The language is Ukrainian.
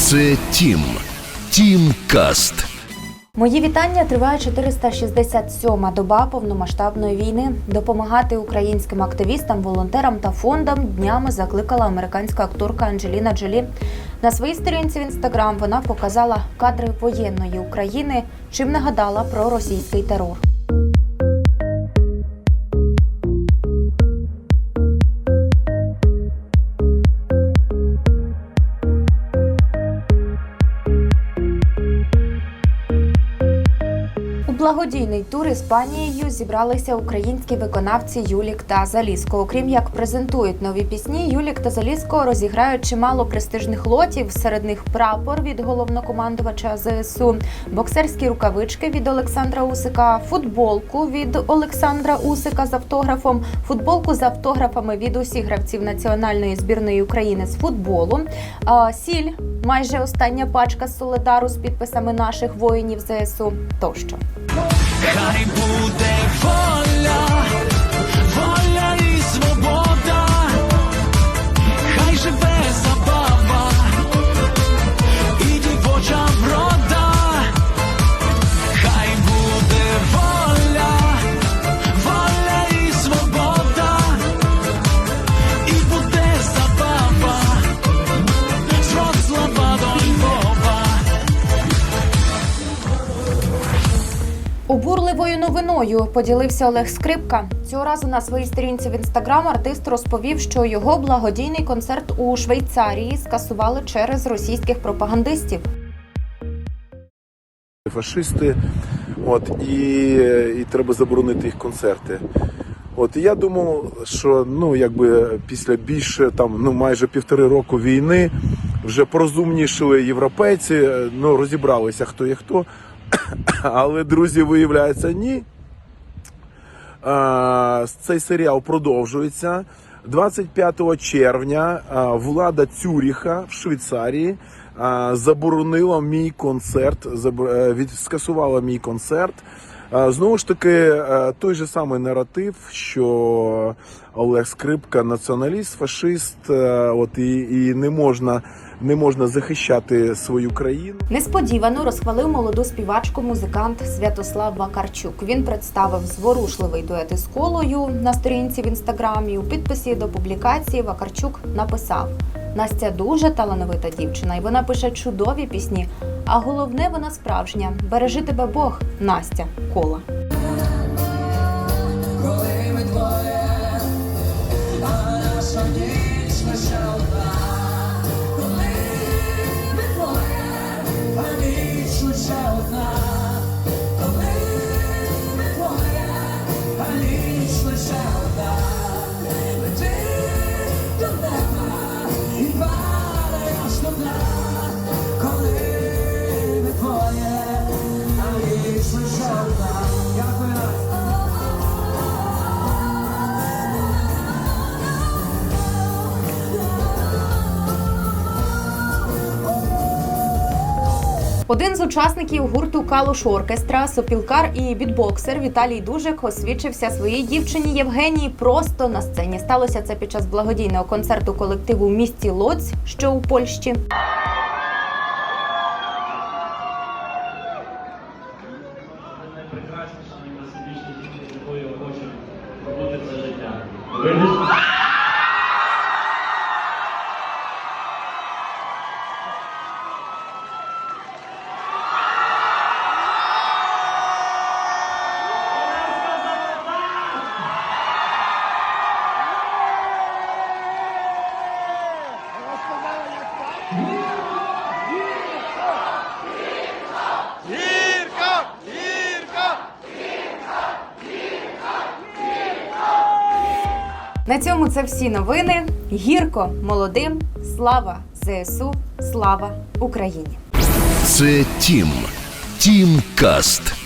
Це Тім. Тім Каст. Мої вітання триває 467-ма доба повномасштабної війни. Допомагати українським активістам, волонтерам та фондам днями закликала американська акторка Анджеліна Джолі. На своїй сторінці в інстаграм вона показала кадри воєнної України, чим нагадала про російський терор. Благодійний тур Іспанією зібралися українські виконавці Юлік та Заліско. Окрім як презентують нові пісні, Юлік та Заліско розіграють чимало престижних лотів. Серед них прапор від головнокомандувача ЗСУ, боксерські рукавички від Олександра Усика, футболку від Олександра Усика з автографом, футболку з автографами від усіх гравців національної збірної України з футболу, сіль, майже остання пачка з Соледару з підписами наших воїнів ЗСУ тощо. Хай буде воля, Обурливою новиною поділився Олег Скрипка. Цього разу на своїй сторінці в інстаграм артист розповів, що його благодійний концерт у Швейцарії скасували через російських пропагандистів. фашисти, от і, і треба заборонити їх концерти. От я думав, що ну якби після більше там ну майже півтори року війни вже порозумнішили європейці, ну розібралися хто є хто. Але друзі, виявляється, ні. Цей серіал продовжується. 25 червня влада Цюріха в Швейцарії заборонила мій концерт, е, скасувала мій концерт. Знову ж таки, е, той же самий наратив, що Олег Скрипка націоналіст, фашист, е, от і, і не можна не можна захищати свою країну. Несподівано розхвалив молоду співачку музикант Святослав Вакарчук. Він представив зворушливий дует із колою на сторінці в інстаграмі. У підписі до публікації Вакарчук написав: Настя дуже талановита дівчина, і вона пише чудові пісні. А головне, вона справжня. Бережи тебе Бог, Настя кола. Один з учасників гурту Калуш Оркестра, сопілкар і бітбоксер Віталій Дужик освічився своїй дівчині Євгенії просто на сцені. Сталося це під час благодійного концерту колективу в місті Лоць, що у Польщі. На цьому це всі новини. Гірко молодим. Слава ЗСУ, слава Україні! Це Тім. Тім Каст.